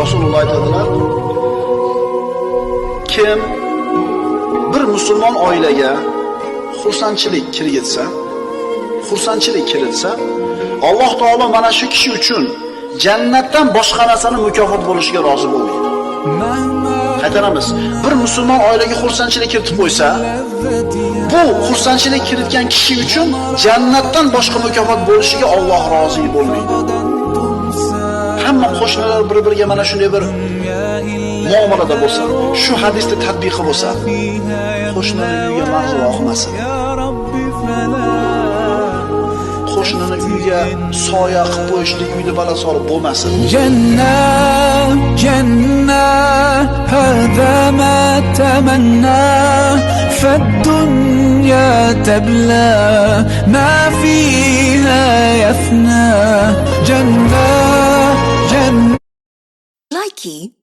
Rasululloh aytadilar, kim bir musulmon oilaga xursandchilik kirgizsa, xursandchilik kiritsa, Alloh taolo mana shu kishi uchun jannatdan boshqa narsani mukofot bo'lishiga rozi bo'lmaydi. Qaytaramiz. Bir musulmon oilaga xursandchilik kiritib qo'ysa, bu xursandchilik kiritgan kishi uchun jannatdan boshqa mukofot bo'lishiga Alloh rozi bo'lmaydi. hamma qo'shnilar bir-biriga mana shunday bir muomalada bo'lsa, shu hadisni tadbiqi bo'lsa, qo'shnini uyiga mahzun oqmasin. Qo'shnini uyiga soya qilib qo'yishlik uyni bala solib bo'lmasin. Jannat, jannat, hada ma tamanna, fa dunya tabla ma fiha Key.